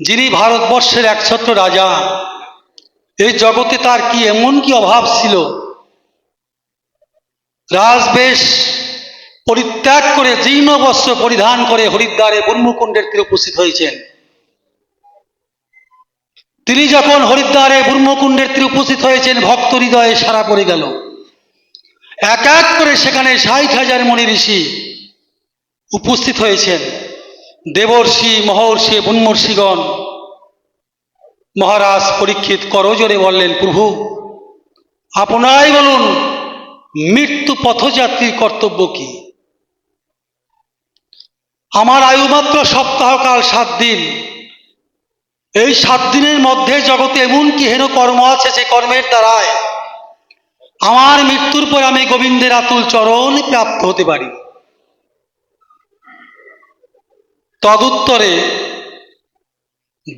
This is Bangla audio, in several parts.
যিনি ভারতবর্ষের একছত্র রাজা, এই জগতে তার কি এমন কি অভাব ছিল? রাজবেশ পরিত্যাগ করে জীর্ণ বস্ত্র পরিধান করে হরিদ্বারে ব্রহ্মকুণ্ডের তীরে উপস্থিত হয়েছেন। তিনি যখন হরিদ্বারে ব্রহ্মকুণ্ডের তীরে উপস্থিত হয়েছেন, ভক্ত হৃদয়ে সারা পড়ে গেল। এক এক করে সেখানে ষাট হাজার মণি ঋষি উপস্থিত হয়েছেন। দেবর্ষি, মহর্ষি ব্রহ্মর্ষিগণ মহারাজ পরীক্ষিত করজোরে বললেন, প্রভু, আপনারাই বলুন, মৃত্যু পথযাত্রীর কর্তব্য কি? আমার আয়ু মাত্র সপ্তাহকাল সাত দিন। এই সাত দিনের মধ্যে জগতে এমন কি হেন কর্ম আছে যে কর্মের দ্বারায় আমার মৃত্যুর পর আমি গোবিন্দের আতুল চরণ প্রাপ্ত হতে পারি? তদুত্তরে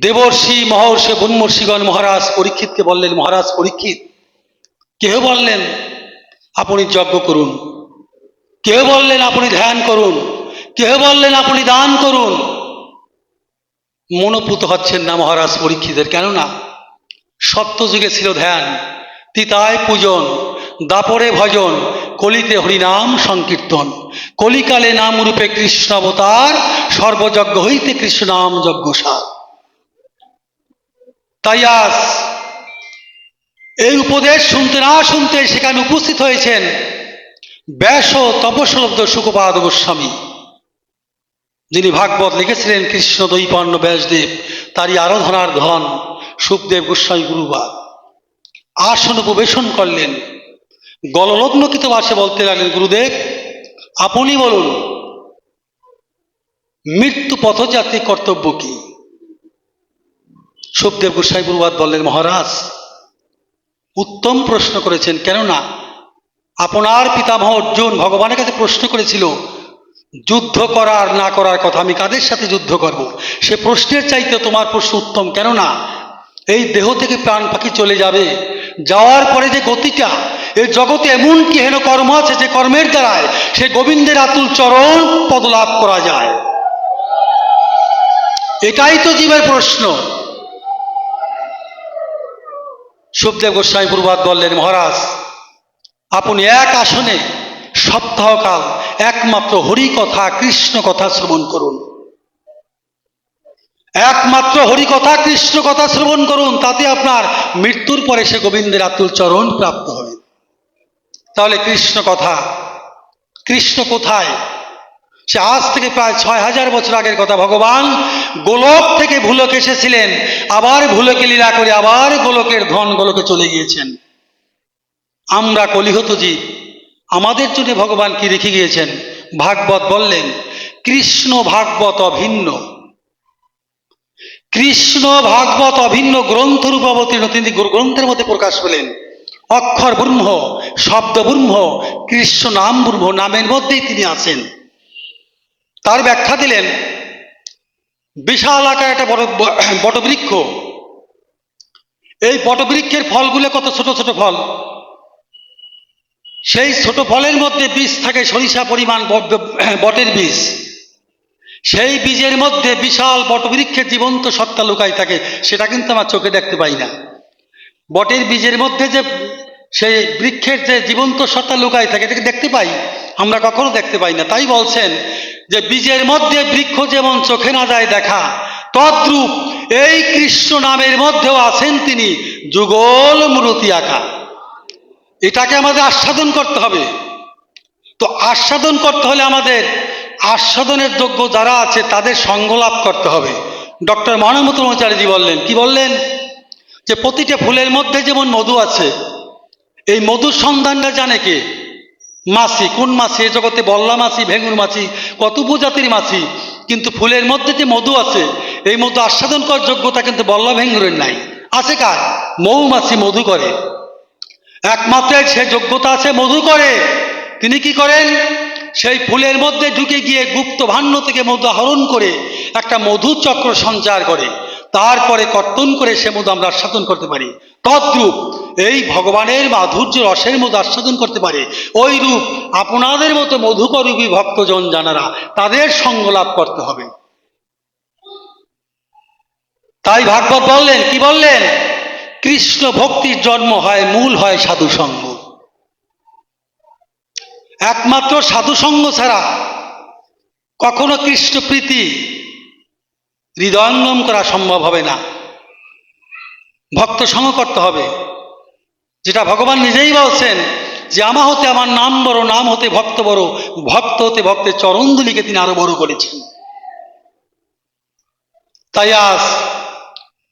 দেবর্ষি মহর্ষি ব্রহ্মর্ষিগণ মহারাজ পরীক্ষিতকে বললেন, মহারাজ পরীক্ষিত, কেহ বললেন আপনি যজ্ঞ করুন? কেউ বললেন আপনি ধ্যান করুন? কেউ বললেন আপনি দান করুন? মনোপুত হচ্ছেন না মহারাজ পরীক্ষিতের, কেননা সত্যযুগে ছিল ধ্যান, তিতায় পূজন, দাপরে ভজন কলিতে হরিনাম সংকীর্তন। কলিকালে নাম রূপে কৃষ্ণ অবতার, সর্বযজ্ঞ হইতে কৃষ্ণ নাম যজ্ঞসার। তাই আজ এই উপদেশ শুনতে না শুনতে সেখানে উপস্থিত হয়েছেন ব্যাস ও তপস্বলব্ধ সুখপাদ গোস্বামী। যিনি ভাগবত লিখেছিলেন কৃষ্ণ দৈপন্ন ব্যাসদেব, তারই আরাধনার ধন সুখদেব গোস্বামী গুরুবাদ আসন উপবেশন করলেন। গললগ্নকিত বাসে বলতে লাগলেন, গুরুদেব, আপনি বলুন, মৃত্যু পথযাত্রী কর্তব্য কি? সুখদেব গোস্বাই গুরুবাদ বললেন, মহারাজ, উত্তম প্রশ্ন করেছেন, কেননা আপনার পিতামহ অর্জুন ভগবানের কাছে প্রশ্ন করেছিল, যুদ্ধ করার না করার কথা, আমি কাদের সাথে যুদ্ধ করব? সে প্রশ্নের চাইতে তোমার প্রশ্ন উত্তম, কেননা এই দেহ থেকে প্রাণ পাখি চলে যাবে, যাওয়ার পরে যে গতিটা এই জগতে এমন কি হেন কর্ম আছে যে কর্মের দ্বারায় সে গোবিন্দের আতুল চরণ পদলাভ করা যায়? এটাই তো জীবের প্রশ্ন। সুখদেব গোস্বামী প্রবাদ বললেন, মহারাজ, আপনি এক আসনে সপ্তাহকাল একমাত্র হরি কথা কৃষ্ণ কথা শ্রবণ করুন। একমাত্র হরি কথা কৃষ্ণ কথা শ্রবণ করুন, তাতে আপনার মৃত্যুর পরে সে গোবিন্দের আতুল চরণ প্রাপ্ত তাহলে কৃষ্ণ কথা। কৃষ্ণ কোথায়? সে আজ থেকে প্রায় ছয় হাজার বছর আগের কথা। ভগবান গোলক থেকে ভুলক এসেছিলেন। আবার ভুলকে লীলা করে আবার গোলকের ধন গোলকে চলে গিয়েছেন। আমরা কলিহত জীব আমাদের জন্য ভগবান কি রেখে গিয়েছেন? ভাগবত বললেন, কৃষ্ণ ভাগবত অভিন্ন। কৃষ্ণ ভাগবত অভিন্ন গ্রন্থ রূপ অবতীর্ণ তিনি গ্রন্থের মধ্যে প্রকাশ পেলেন। অক্ষর ব্রহ্ম, শব্দ ব্রহ্ম, কৃষ্ণ নাম ব্রহ্ম নামের মধ্যেই তিনি আছেন। তার ব্যাখ্যা দিলেন, বিশাল আকার একটা বড় বটবৃক্ষ। এই বটবৃক্ষের ফলগুলো কত ছোট ছোট ফল? সেই ছোট ফলের মধ্যে বীজ থাকে সরিষা পরিমাণ বটের বীজ। সেই বীজের মধ্যে বিশাল বটবৃক্ষের জীবন্ত সত্তা লুকাই থাকে, সেটা কিন্তু আমার চোখে দেখতে পাই না। বটের বীজের মধ্যে যে সেই বৃক্ষের যে জীবন্ত সত্তা লুকাই থাকে, এটাকে দেখতে পাই। আমরা কখনো দেখতে পাই না। তাই বলছেন যে বীজের মধ্যে বৃক্ষ যেমন চোখে না যায় দেখা, তদ্রূপ এই কৃষ্ণ নামের মধ্যেও আছেন তিনি যুগল মূরতি আঁকা এটাকে আমাদের আস্বাদন করতে হবে। তো আস্বাদন করতে হলে আমাদের আস্বাদনের যোগ্য যারা আছে, তাদের সঙ্গ লাভ করতে হবে। ডক্টর মহানমতমাচার্যজি বললেন, কি বললেন? যে প্রতিটা ফুলের মধ্যে যেমন মধু আছে এই মধুর সন্ধানটা জানে কে? মাছি কোন মাছি এ জগতে বল্লা মাছি ভেঙুর মাছি কত উপজাতির মাছি কিন্তু ফুলের মধ্যে যে মধু আছে, এই মধু আস্বাদন করার যোগ্যতা কিন্তু বল্লা ভেঙ্গুরের নাই। আছে কার? মৌমাছি মধু করে। একমাত্র সে যোগ্যতা আছে, মধু করে। তিনি কি করেন? সেই ফুলের মধ্যে ঢুকে গিয়ে গুপ্ত ভাণ্য থেকে মধু আহরণ করে একটা মধু চক্র সঞ্চার করে। তারপরে কর্তন করে সে মধু আমরা আস্বাদন করতে পারি। তদ্রূপ এই ভগবানের মাধুর্য রসের মধ্যে আস্বাদন করতে পারে। ওই রূপ আপনাদের মতো মধুকরূপী ভক্তজন জানারা তাদের সঙ্গ লাভ করতে হবে। তাই ভাগবত বললেন, কি বললেন? কৃষ্ণ ভক্তির জন্ম হয়, মূল হয় সাধু সঙ্গ একমাত্র সাধু সঙ্গ ছাড়া কখনো কৃষ্ণ প্রীতি হৃদয়ঙ্গম করা সম্ভব হবে না। ভক্ত সঙ্গ করতে হবে। যেটা ভগবান নিজেই বলছেন যে, আমা হতে আমার নাম বড়, নাম হতে ভক্ত বড়, ভক্ত হতে ভক্তের চরণদুলিকে তিনি আরও বড় করেছেন। তাই আজ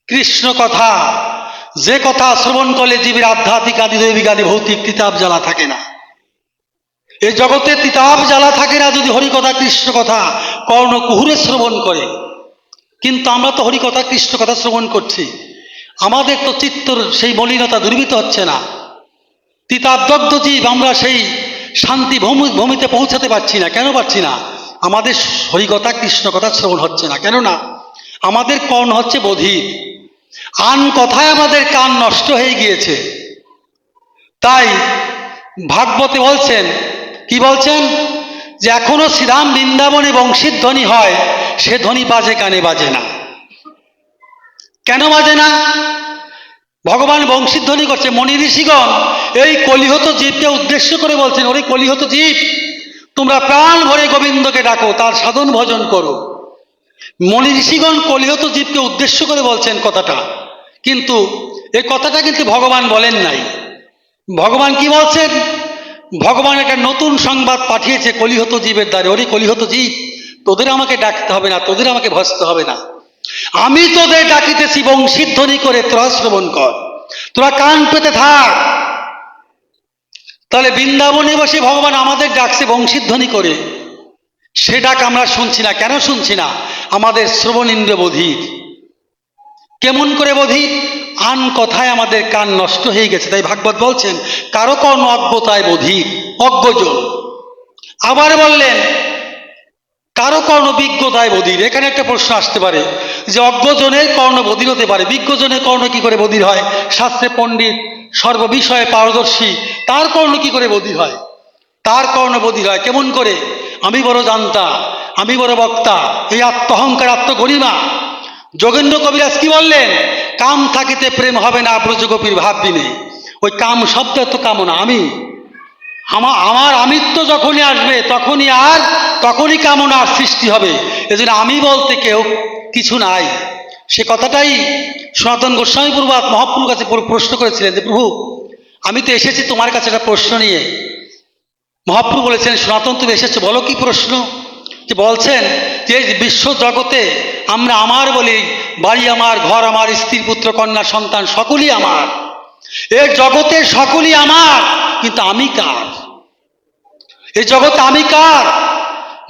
কৃষ্ণ কথা, যে কথা শ্রবণ করলে জীবের আধ্যাত্মিক আদি দৈবিক আদি ভৌতিক তিতাব জ্বালা থাকে না। এই জগতে তিতাব জ্বালা থাকে না যদি হরিকথা কৃষ্ণ কথা, কর্ণ কুহুরে শ্রবণ করে। কিন্তু আমরা তো হরিকথা কৃষ্ণ কথা শ্রবণ করছি। আমাদের তো চিত্তর সেই মলিনতা দুর্বৃত হচ্ছে না। তিতাবদগ্ধ জীব আমরা সেই শান্তি ভূমি, ভূমিতে পৌঁছাতে পারছি না। কেন পারছি না? আমাদের হরিকথা কৃষ্ণ কথা শ্রবণ হচ্ছে না। কেন না আমাদের কর্ণ হচ্ছে বধির। আন কথায় আমাদের কান নষ্ট হয়ে গিয়েছে। তাই ভাগবতে বলছেন, কি বলছেন? যে এখনও শ্রীরাম বৃন্দাবনে বংশীর ধ্বনি হয় সে ধ্বনি বাজে, কানে বাজে না। কেন বাজে না? ভগবান বংশীধ্বনি করছে, মণি ঋষিগণ, এই কলিহত জীবকে উদ্দেশ্য করে বলছেন, ওরে কলিহত জীব, তোমরা প্রাণ ভরে গোবিন্দকে ডাকো, তার সাধন ভজন করো। মণি ঋষিগণ কলিহত জীবকে উদ্দেশ্য করে বলছেন কথাটা। কিন্তু এই কথাটা কিন্তু ভগবান বলেন নাই। ভগবান কি বলছেন? ভগবান একটা নতুন সংবাদ পাঠিয়েছে কলিহত জীবের দ্বারে। ওরে কলিহত জীব তোদের আমাকে ডাকতে হবে না, তোদের আমাকে ভসতে হবে না। আমি তোদের ডাকিতেছি বংশীধ্বনি করে তোরা শ্রবণ কর। তোরা কান পেতে থাক। তাহলে বৃন্দাবনে বসে ভগবান আমাদের ডাকছে বংশীধ্বনি করে। সে ডাক আমরা শুনছি না। কেন শুনছি না? আমাদের শ্রবণ ইন্দ্রিয় বধির। কেমন করে বধির? আন কথায় আমাদের কান নষ্ট হয়ে গেছে। তাই ভাগবত বলছেন, কারও কর্ণ অজ্ঞতায় বধির, অজ্ঞজন। আবার বললেন কারও কর্ণ বিজ্ঞতায় বধির। এখানে একটা প্রশ্ন আসতে পারে যে অজ্ঞজনের কর্ণ বধির হতে পারে। বিজ্ঞজনের কর্ণ কি করে বধির হয়? শাস্ত্রে পণ্ডিত সর্ববিষয়ে পারদর্শী, তার কর্ণ কি করে বধির হয়? তার কর্ণ বধির হয় কেমন করে? আমি বড় জানতা, আমি বড় বক্তা, এই আত্মহংকার, আত্মগরিমা। যোগেন্দ্র কবিরাজ কি বললেন? কাম থাকিতে প্রেম হবে না, ব্রজগোপীর ভাববি নেই ওই কাম শব্দ তো কামনা, আমি। আমার আমার আমিত্ব যখনই আসবে, তখনই আর, তখনই কামনার সৃষ্টি হবে। এজন্য আমি বলতে কেউ কিছু নাই। সে কথাটাই সনাতন গোস্বামী প্রভাত মহাপ্রভুর কাছে প্রশ্ন করেছিলেন যে, প্রভু, আমি তো এসেছি তোমার কাছে একটা প্রশ্ন নিয়ে। মহাপ্রভু বলেছেন, সনাতন, তুমি এসেছ, বলো কি প্রশ্ন? যে বলছেন যে বিশ্ব জগতে আমরা আমার বলি, বাড়ি আমার, ঘর আমার, স্ত্রী, পুত্র, কন্যা, সন্তান সকলই আমার। এই জগতে সকলই আমার, কিন্তু আমি কার? এই জগতে আমি কার?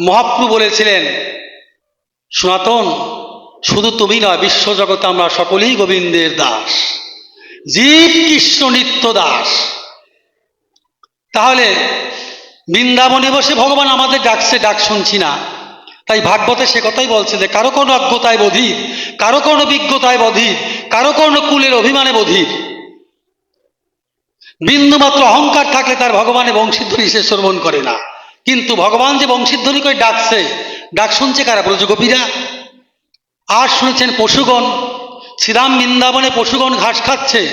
মহাপ্রভু বলেছিলেন, সনাতন, শুধু তুমি নয় বিশ্ব জগতে আমরা সকলেই গোবিন্দের দাস। জীব কৃষ্ণ নিত্য দাস। তাহলে বৃন্দাবনে বসে ভগবান আমাদের ডাকছে, ডাক শুনছি না। তাই ভাগবতে সে কথাই বলছে যে, কারও কোনো অজ্ঞতায় বধির, কারও কোনো বিজ্ঞতায় বধির, কারও কোনো কুলের অভিমানে বধির। বিন্দুমাত্র অহংকার থাকলে তার ভগবানের বংশীধ্বনি সে শ্রবণ করে না। কিন্তু ভগবান যে বংশীধ্বনি করে ডাকছে, ডাক শুনছে কারা? ব্রজগোপীরা আর শুনেছেন পশুগণ। শ্রীরাম বৃন্দাবনে পশুগণ ঘাস খাচ্ছে।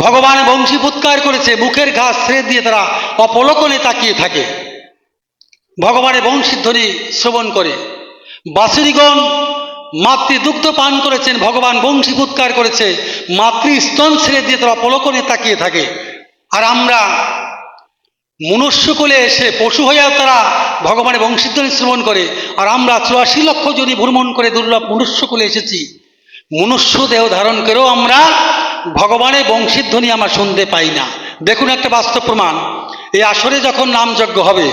ভগবান বংশী ফুৎকার করেছে মুখের ঘাস ছেড়ে দিয়ে তারা অপলকনে তাকিয়ে থাকে। ভগবানের বংশীধ্বনি শ্রবণ করে। বাসুরিগণ মাতৃদুগ্ধ পান করেছেন, ভগবান বংশী ফুৎকার করেছে মাতৃ স্তন ছেড়ে দিয়ে তারা অপলকনে তাকিয়ে থাকে। আর আমরা মনুষ্যকুলে এসে পশু হইয়া তারা ভগবানের বংশীধ্বনি শ্রবণ করে, আর আমরা চুরাশি লক্ষ জনী ভ্রমণ করে দুর্লভ মনুষ্যকুলে এসেছি। মনুষ্য দেহ ধারণ করেও আমরা ভগবানের বংশীধ্বনি আমরা শুনতে পাই না। দেখুন একটা বাস্তব প্রমাণ, এই আসরে যখন নামযজ্ঞ হবে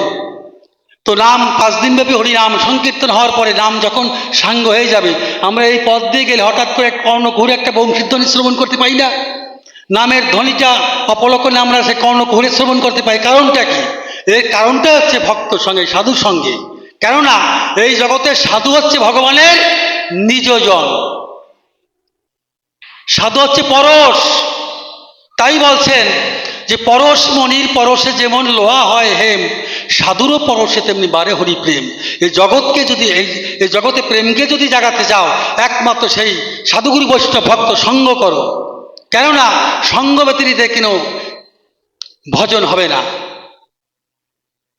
তো নাম পাঁচ দিনব্যাপী হরি নাম সংকীর্তন হওয়ার পরে নাম যখন সাঙ্গ হয়ে যাবে, আমরা এই পথ দিয়ে গেলে হঠাৎ করে কর্ণ ঘুরে একটা বংশীধ্বনি শ্রবণ করতে পারি না। নামের ধ্বনিটা অপলকনে আমরা সে কর্ণ ঘুরে শ্রবণ করতে পারি। কারণটা কি? এর কারণটা হচ্ছে ভক্ত সঙ্গে, সাধুর সঙ্গে। কেননা এই জগতের সাধু হচ্ছে ভগবানের নিজজন সাধু হচ্ছে পরশ। তাই বলছেন যে পরশ মনির পরশে যেমন লোহা হয় হেম, সাধুরও পরশে তেমনি বারে হরি প্রেম। এই জগৎকে যদি, এই এই জগতে প্রেমকে যদি জাগাতে যাও, একমাত্র সেই সাধুগুরু বৈষ্ণব ভক্ত সঙ্গ করো। কেননা সঙ্গ ব্যতিরিতে কেন ভজন হবে না।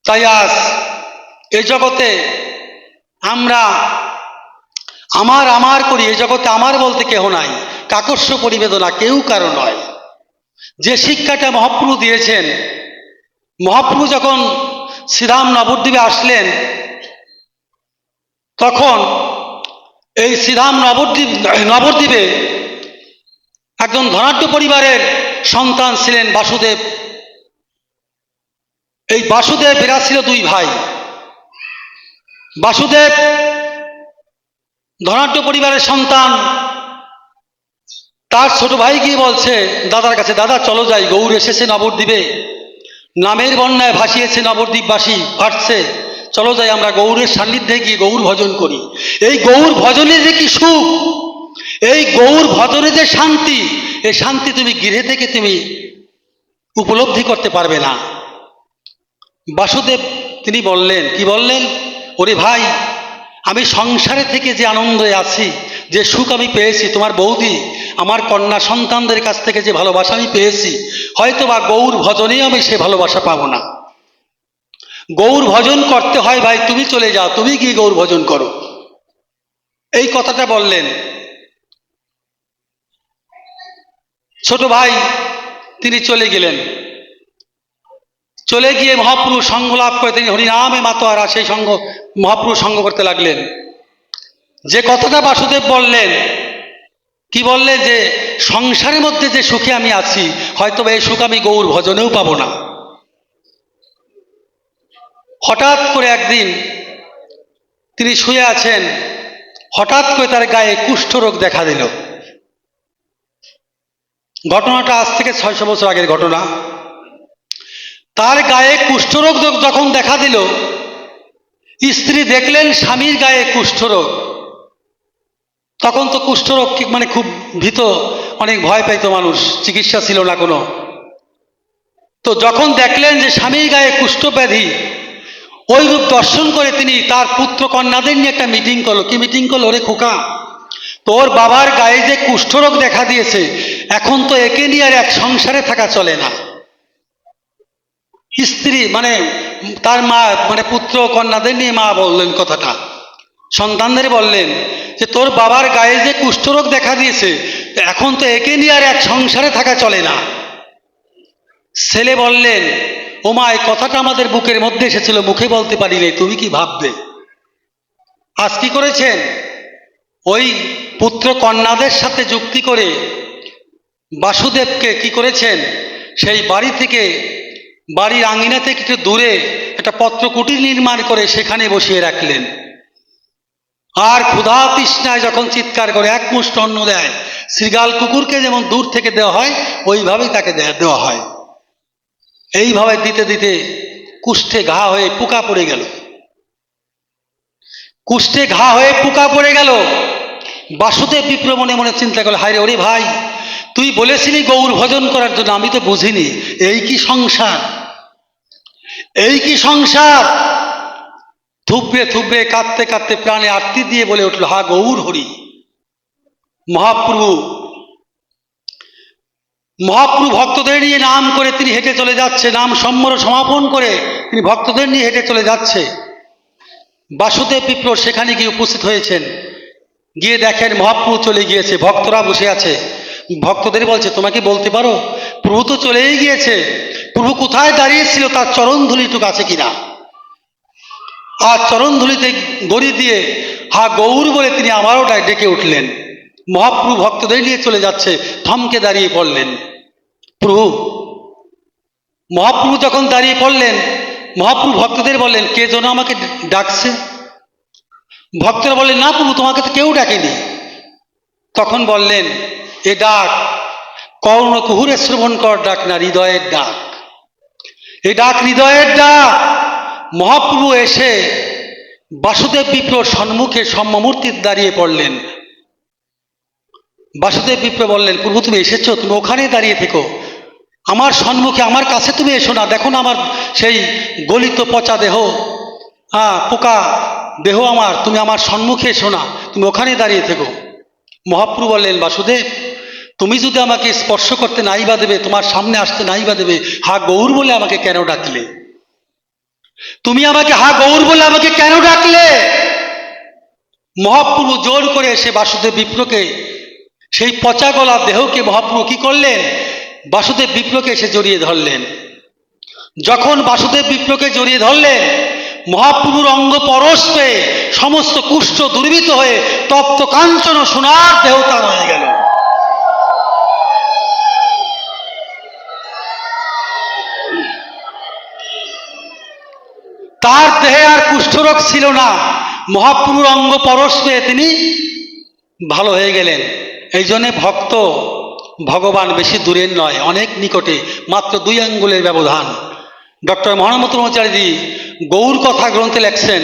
তাই আজ এই জগতে আমরা আমার আমার করি এই জগতে আমার বলতে কেহ নাই। কাকস্য পরিবেদনা কেউ কারও নয়। যে শিক্ষাটা মহাপ্রভু দিয়েছেন, মহাপ্রভু যখন শ্রীরাম নবদ্বীপে আসলেন, তখন এই শ্রীরাম নবদ্বীপ, নবদ্বীপে একজন ধনাঢ্য পরিবারের সন্তান ছিলেন বাসুদেব। এই বাসুদেব এরা ছিল দুই ভাই। বাসুদেব ধনাঢ্য পরিবারের সন্তান তার ছোট ভাই গিয়ে বলছে? দাদার কাছে, দাদা, চলো যাই, গৌর এসেছে নবদ্বীপে নামের বন্যায় ভাসিয়েছে নবদ্বীপবাসী ফাটছে। চলো যাই, আমরা গৌরের সান্নিধ্যে গিয়ে গৌর ভজন করি। এই গৌর ভজনে যে কি সুখ? এই গৌর ভজনে যে শান্তি? এই শান্তি তুমি গৃহে থেকে তুমি উপলব্ধি করতে পারবে না। বাসুদেব তিনি বললেন, কি বললেন? ওরে ভাই, আমি সংসারে থেকে যে আনন্দে আছি, যে সুখ আমি পেয়েছি, তোমার বৌদি আমার কন্যা সন্তানদের কাছ থেকে যে ভালোবাসা আমি পেয়েছি হয়তো বা গৌর ভজনেও আমি সে ভালোবাসা পাবো না। গৌর ভজন করতে হয় ভাই, তুমি চলে যাও, তুমি গিয়ে গৌর ভজন করো। এই কথাটা বললেন। ছোট ভাই, তিনি চলে গেলেন। চলে গিয়ে মহাপুরুষ সঙ্গ লাভ করে তিনি হরিনামে মাতোয়ারা সেই সঙ্গ মহাপুরুষ সঙ্গ করতে লাগলেন। যে কথাটা বাসুদেব বললেন কি বললে যে সংসারের মধ্যে যে সুখে আমি আছি হয়তো এই সুখ আমি গৌর ভজনেও পাবো না। হঠাৎ করে একদিন তিনি শুয়ে আছেন, হঠাৎ করে তার গায়ে কুষ্ঠরোগ দেখা দিল। ঘটনাটা আজ থেকে ছয়শো বছর আগের ঘটনা। তার গায়ে কুষ্ঠরোগ যখন দেখা দিল, স্ত্রী দেখলেন স্বামীর গায়ে কুষ্ঠরোগ তখন তো কুষ্ঠরোগ মানে খুব ভীত, অনেক ভয় পাইতো মানুষ, চিকিৎসা ছিল না কোনো। তো যখন দেখলেন যে স্বামীর গায়ে কুষ্ঠ ব্যাধি ওই রূপ দর্শন করে তিনি তার পুত্র কন্যাদের নিয়ে একটা মিটিং করল। কি মিটিং করল? ওরে খোকা, তোর বাবার গায়ে যে কুষ্ঠরোগ দেখা দিয়েছে, এখন তো একে নিয়ে আর এক সংসারে থাকা চলে না। স্ত্রী মানে তার মা মানে পুত্র কন্যাদের নিয়ে মা বললেন কথাটা। সন্তানদের বললেন যে, তোর বাবার গায়ে যে কুষ্ঠরোগ দেখা দিয়েছে এখন তো একে নিয়ে আর এক সংসারে থাকা চলে না। ছেলে বললেন ওমা এই কথাটা আমাদের বুকের মধ্যে এসেছিল, মুখে বলতে পারিনি, তুমি কি ভাববে? আজ কি করেছেন? ওই পুত্র কন্যাদের সাথে যুক্তি করে বাসুদেবকে কি করেছেন? সেই বাড়ি থেকে, বাড়ির আঙিনা থেকে দূরে একটা পত্রকুটির নির্মাণ করে সেখানে বসিয়ে রাখলেন। আর ক্ষুধা তৃষ্ণায় যখন চিৎকার করে, এক মুষ্ট অন্ন দেয় শ্রীগাল কুকুরকে যেমন দূর থেকে দেওয়া হয়, ওইভাবেই তাকে দেওয়া হয়। এইভাবে দিতে দিতে কুষ্ঠে ঘা হয়ে পোকা পড়ে গেল। কুষ্ঠে ঘা হয়ে পোকা পড়ে গেল। বাসুদেব বিপ্র মনে মনে চিন্তা করল হায় রে, ওরে ভাই, তুই বলেছিলি গৌর ভজন করার জন্য, আমি তো বুঝিনি। এই কি সংসার? এই কি সংসার? থুবড়ে থুবড়ে কাঁদতে কাঁদতে প্রাণে আরতি দিয়ে বলে উঠল, হা গৌর হরি। মহাপ্রভু মহাপ্রভু ভক্তদের নিয়ে নাম করে তিনি হেঁটে চলে যাচ্ছে, নাম সম্মর সমাপন করে তিনি ভক্তদের নিয়ে হেঁটে চলে যাচ্ছে। বাসুদেব বিপ্র সেখানে গিয়ে উপস্থিত হয়েছেন। গিয়ে দেখেন মহাপ্রভু চলে গিয়েছে, ভক্তরা বসে আছে। ভক্তদের বলছে, তোমাকে বলতে পারো, প্রভু তো চলেই গিয়েছে। প্রভু কোথায় দাঁড়িয়েছিল, তার চরণ ধুলিটুক আছে কিনা? আর চরণ ধুলিতে গড়ি দিয়ে, হা গৌর বলে তিনি আবারও ডা- ডেকে উঠলেন। মহাপ্রভু ভক্তদের নিয়ে চলে যাচ্ছে থমকে দাঁড়িয়ে পড়লেন। প্রভু, মহাপ্রভু যখন দাঁড়িয়ে পড়লেন, মহাপ্রভু ভক্তদের বললেন, কে যেন আমাকে ডাকছে? ভক্তরা বললেন, না প্রভু, তোমাকে তো কেউ ডাকেনি। তখন বললেন, এ ডাক, কর্ণ কুহুরে শ্রবণ কর ডাক না, হৃদয়ের ডাক। এ ডাক হৃদয়ের ডাক। মহাপ্রভু এসে বাসুদেব বিপ্রর সম্মুখে সম্মূর্তির দাঁড়িয়ে পড়লেন। বাসুদেব বিপ্র বললেন, প্রভু, তুমি এসেছ, তুমি ওখানে দাঁড়িয়ে থেকো। আমার সম্মুখে, আমার কাছে তুমি এসো না, দেখো না আমার সেই গলিত পচা দেহ। হ্যাঁ পোকা দেহ আমার, তুমি আমার সম্মুখে এসো না, তুমি ওখানে দাঁড়িয়ে থেকো। মহাপ্রভু বললেন, বাসুদেব, তুমি যদি আমাকে স্পর্শ করতে নাই বা দেবে, তোমার সামনে আসতে নাই বা দেবে, হা গৌর বলে আমাকে কেন ডাকলে? তুমি আমাকে হা গৌর বলে আমাকে কেন ডাকলে? মহাপ্রভু জোর করে সে বাসুদেব বিপ্রকে, সেই পচা গলা দেহকে মহাপ্রভু কি করলেন? বাসুদেব বিপ্রকে সে জড়িয়ে ধরলেন। যখন বাসুদেব বিপ্রকে জড়িয়ে ধরলেন, মহাপ্রভুর অঙ্গ পরশ পেয়ে সমস্ত কুষ্ঠ দুর্বৃত হয়ে তপ্ত কাঞ্চন সোনার দেহ তার হয়ে গেল। তার দেহে আর কুষ্ঠরোগ ছিল না। মহাপ্রভুর অঙ্গ পরশ পেয়ে তিনি ভালো হয়ে গেলেন। এই জন্যে ভক্ত ভগবান বেশি দূরের নয়, অনেক নিকটে, মাত্র দুই আঙ্গুলের ব্যবধান। ডক্টর মহানমত গৌর কথা গ্রন্থে লেখছেন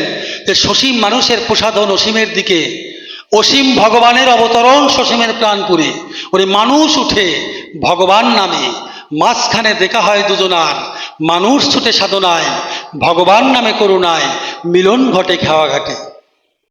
যে, সসীম মানুষের প্রসাধন অসীমের দিকে, অসীম ভগবানের অবতরণ সসীমের প্রাণপুরে। ওরে মানুষ উঠে ভগবান নামে, মাঝখানে দেখা হয় দুজনার। মানুষ ছুটে সাধনায় ভগবান নামে করুণায় মিলন ঘটে খাওয়া ঘাটে